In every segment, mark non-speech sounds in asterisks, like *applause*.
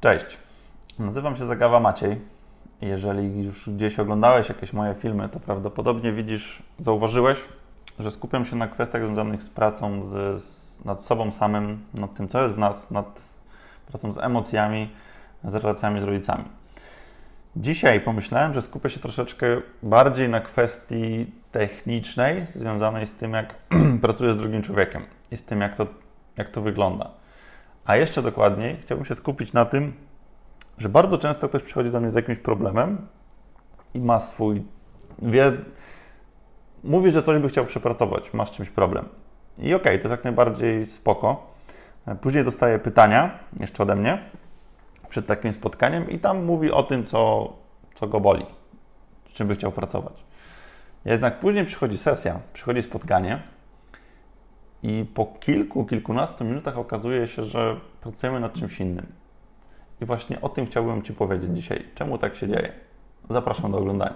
Cześć, nazywam się Zagawa Maciej. Jeżeli już gdzieś oglądałeś jakieś moje filmy, to prawdopodobnie widzisz, zauważyłeś, że skupiam się na kwestiach związanych z pracą z, z, nad sobą samym, nad tym, co jest w nas, nad pracą z emocjami, z relacjami z rodzicami. Dzisiaj pomyślałem, że skupię się troszeczkę bardziej na kwestii technicznej, związanej z tym, jak *clears throat* pracuję z drugim człowiekiem i z tym, jak to, jak to wygląda. A jeszcze dokładniej chciałbym się skupić na tym, że bardzo często ktoś przychodzi do mnie z jakimś problemem i ma swój, wie, mówi, że coś by chciał przepracować, ma z czymś problem. I okej, to jest jak najbardziej spoko. Później dostaje pytania jeszcze ode mnie przed takim spotkaniem i tam mówi o tym, co, co go boli, z czym by chciał pracować. Jednak później przychodzi sesja, przychodzi spotkanie i po kilku, kilkunastu minutach okazuje się, że pracujemy nad czymś innym. I właśnie o tym chciałbym Ci powiedzieć dzisiaj. Czemu tak się dzieje? Zapraszam do oglądania.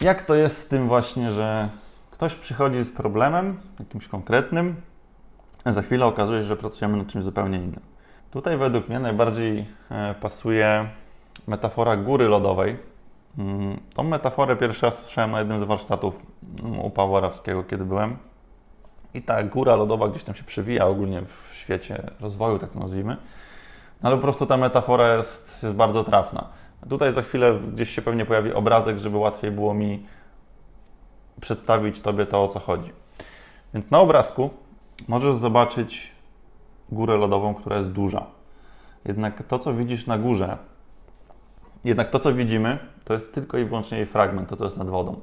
Jak to jest z tym właśnie, że ktoś przychodzi z problemem jakimś konkretnym, a za chwilę okazuje się, że pracujemy nad czymś zupełnie innym. Tutaj według mnie najbardziej e, pasuje metafora góry lodowej. Mm, Tą metaforę pierwszy raz słyszałem na jednym z warsztatów mm, u Pawła Rawskiego, kiedy byłem. I ta góra lodowa gdzieś tam się przewija ogólnie w świecie rozwoju, tak to nazwijmy. No ale po prostu ta metafora jest, jest bardzo trafna. Tutaj za chwilę gdzieś się pewnie pojawi obrazek, żeby łatwiej było mi przedstawić Tobie to, o co chodzi. Więc na obrazku możesz zobaczyć górę lodową, która jest duża. Jednak to, co widzisz na górze, jednak to, co widzimy, to jest tylko i wyłącznie jej fragment, to, co jest nad wodą.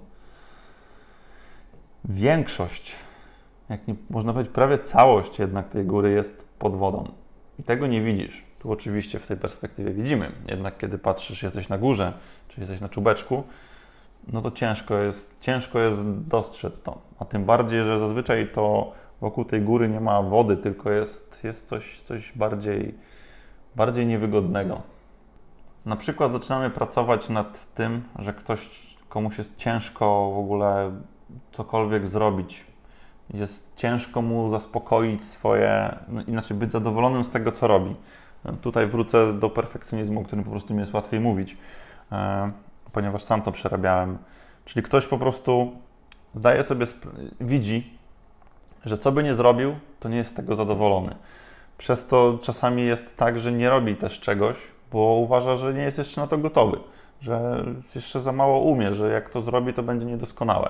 Większość, jak nie, można powiedzieć, prawie całość jednak tej góry jest pod wodą. I tego nie widzisz. Tu oczywiście w tej perspektywie widzimy. Jednak kiedy patrzysz, jesteś na górze, czy jesteś na czubeczku, no to ciężko jest, ciężko jest dostrzec to. A tym bardziej, że zazwyczaj to wokół tej góry nie ma wody, tylko jest, jest coś, coś bardziej, bardziej niewygodnego. Na przykład zaczynamy pracować nad tym, że ktoś, komuś jest ciężko w ogóle cokolwiek zrobić. Jest ciężko mu zaspokoić swoje, no inaczej być zadowolonym z tego, co robi. Tutaj wrócę do perfekcjonizmu, o którym po prostu mi jest łatwiej mówić, e, ponieważ sam to przerabiałem. Czyli ktoś po prostu zdaje sobie, widzi, że co by nie zrobił, to nie jest z tego zadowolony. Przez to czasami jest tak, że nie robi też czegoś, bo uważa, że nie jest jeszcze na to gotowy, że jeszcze za mało umie, że jak to zrobi, to będzie niedoskonałe.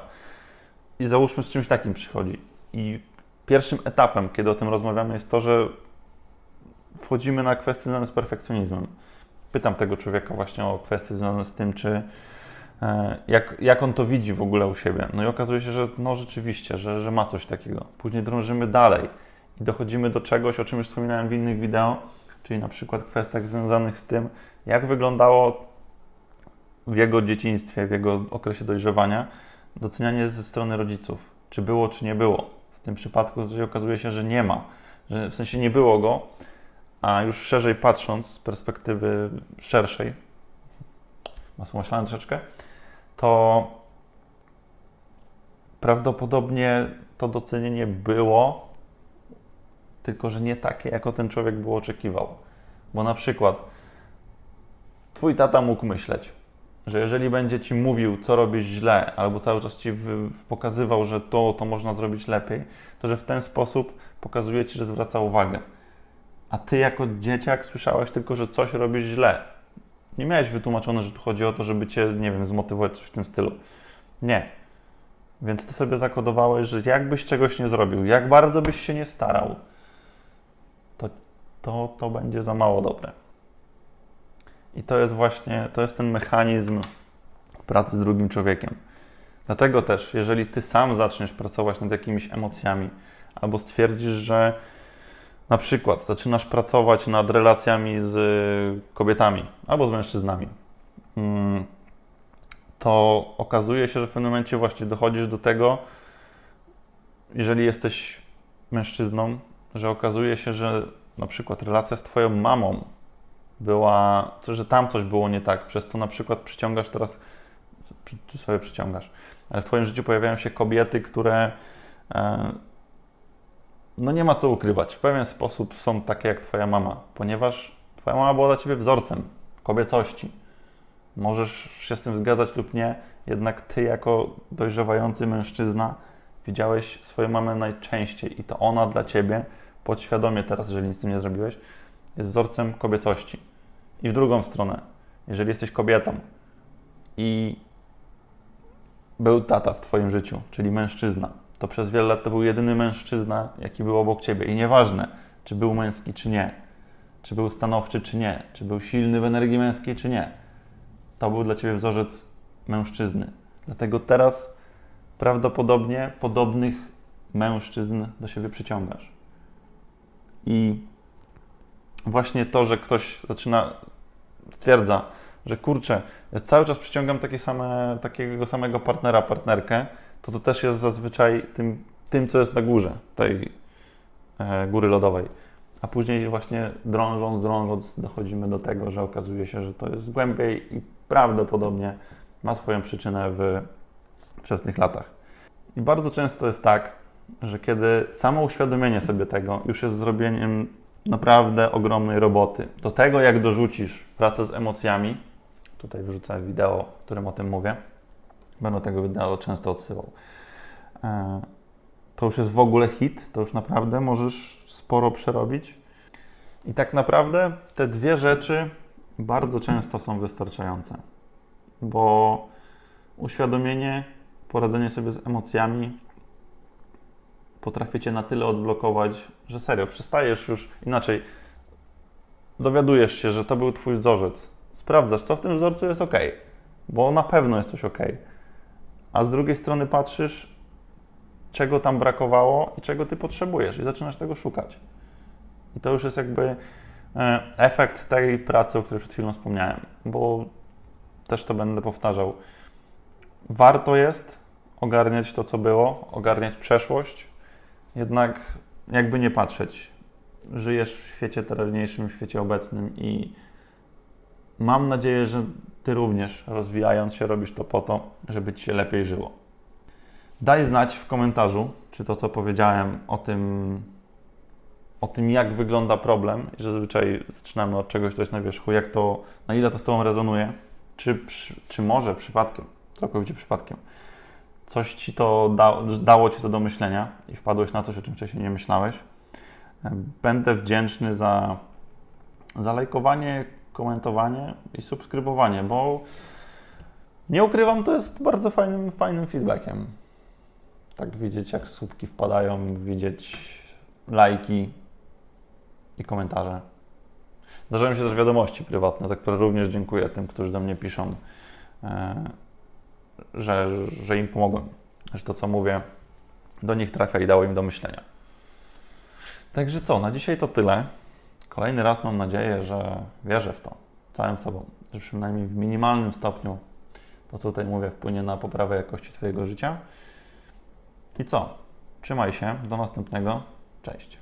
I załóżmy, z czymś takim przychodzi. I pierwszym etapem, kiedy o tym rozmawiamy, jest to, że wchodzimy na kwestie związane z perfekcjonizmem. Pytam tego człowieka właśnie o kwestie związane z tym, czy e, jak, jak on to widzi w ogóle u siebie. No i okazuje się, że no rzeczywiście, że, że ma coś takiego. Później drążymy dalej i dochodzimy do czegoś, o czym już wspominałem w innych wideo, czyli na przykład kwestiach związanych z tym, jak wyglądało w jego dzieciństwie, w jego okresie dojrzewania docenianie ze strony rodziców. Czy było, czy nie było. W tym przypadku okazuje się, że nie ma, że w sensie nie było go, a już szerzej patrząc z perspektywy szerszej, masło troszeczkę, to prawdopodobnie to docenienie było, tylko że nie takie, jako ten człowiek był oczekiwał. Bo na przykład twój tata mógł myśleć, że jeżeli będzie ci mówił, co robisz źle, albo cały czas ci pokazywał, że to, to można zrobić lepiej, to że w ten sposób pokazuje ci, że zwraca uwagę. A ty jako dzieciak słyszałeś tylko, że coś robisz źle. Nie miałeś wytłumaczone, że tu chodzi o to, żeby cię, nie wiem, zmotywować coś w tym stylu. Nie. Więc ty sobie zakodowałeś, że jakbyś czegoś nie zrobił, jak bardzo byś się nie starał, to to, to będzie za mało dobre. I to jest właśnie, to jest ten mechanizm pracy z drugim człowiekiem. Dlatego też, jeżeli ty sam zaczniesz pracować nad jakimiś emocjami, albo stwierdzisz, że na przykład zaczynasz pracować nad relacjami z kobietami albo z mężczyznami, mm, to okazuje się, że w pewnym momencie właśnie dochodzisz do tego, jeżeli jesteś mężczyzną, że okazuje się, że na przykład relacja z Twoją mamą była, co- że tam coś było nie tak, przez co na przykład przyciągasz teraz, czy sobie przyciągasz, ale w Twoim życiu pojawiają się kobiety, które e, no nie ma co ukrywać. W pewien sposób są takie jak Twoja mama, ponieważ Twoja mama była dla Ciebie wzorcem kobiecości. Możesz się z tym zgadzać lub nie, jednak Ty, jako dojrzewający mężczyzna, widziałeś swoją mamę najczęściej i to ona dla Ciebie, podświadomie teraz, jeżeli nic z tym nie zrobiłeś, jest wzorcem kobiecości. I w drugą stronę, jeżeli jesteś kobietą i był tata w Twoim życiu, czyli mężczyzna, to przez wiele lat to był jedyny mężczyzna, jaki był obok Ciebie. I nieważne, czy był męski, czy nie, czy był stanowczy, czy nie, czy był silny w energii męskiej, czy nie. To był dla Ciebie wzorzec mężczyzny. Dlatego teraz prawdopodobnie podobnych mężczyzn do siebie przyciągasz. I właśnie to, że ktoś zaczyna, stwierdza, że kurczę, ja cały czas przyciągam takie same, takiego samego partnera, partnerkę, to to też jest zazwyczaj tym, tym co jest na górze tej e, góry lodowej. A później właśnie drążąc, drążąc dochodzimy do tego, że okazuje się, że to jest głębiej i prawdopodobnie ma swoją przyczynę w wczesnych latach. I bardzo często jest tak, że kiedy samo uświadomienie sobie tego już jest zrobieniem naprawdę ogromnej roboty. Do tego, jak dorzucisz pracę z emocjami, tutaj wrzucę wideo, w którym o tym mówię, będę tego wideo często odsyłał. E, To już jest w ogóle hit, to już naprawdę możesz sporo przerobić. I tak naprawdę te dwie rzeczy bardzo często są wystarczające, bo uświadomienie, poradzenie sobie z emocjami potrafi cię na tyle odblokować, że serio, przestajesz już inaczej. Dowiadujesz się, że to był twój wzorzec. Sprawdzasz, co w tym wzorcu jest ok, bo na pewno jest coś ok. A z drugiej strony patrzysz, czego tam brakowało i czego ty potrzebujesz, i zaczynasz tego szukać. I to już jest jakby e, efekt tej pracy, o której przed chwilą wspomniałem, bo też to będę powtarzał. Warto jest ogarniać to, co było, ogarniać przeszłość, jednak jakby nie patrzeć, żyjesz w świecie teraźniejszym, w świecie obecnym i mam nadzieję, że Ty również rozwijając się robisz to po to, żeby Ci się lepiej żyło. Daj znać w komentarzu, czy to, co powiedziałem o tym, o tym jak wygląda problem, i że zazwyczaj zaczynamy od czegoś, coś na wierzchu, jak to, na ile to z Tobą rezonuje, czy, czy może przypadkiem, całkowicie przypadkiem, coś Ci to da, dało Ci to do myślenia i wpadłeś na coś, o czym wcześniej nie myślałeś. Będę wdzięczny za, za lajkowanie, komentowanie i subskrybowanie, bo nie ukrywam, to jest bardzo fajnym, fajnym feedbackiem. Tak widzieć, jak słupki wpadają, widzieć lajki i komentarze. Zdarzają się też wiadomości prywatne, za które również dziękuję tym, którzy do mnie piszą, e, że, że im pomogłem, że to, co mówię, do nich trafia i dało im do myślenia. Także co, na dzisiaj to tyle. Kolejny raz mam nadzieję, że wierzę w to całym sobą, że przynajmniej w minimalnym stopniu to, co tutaj mówię, wpłynie na poprawę jakości Twojego życia. I co? Trzymaj się, do następnego. Cześć.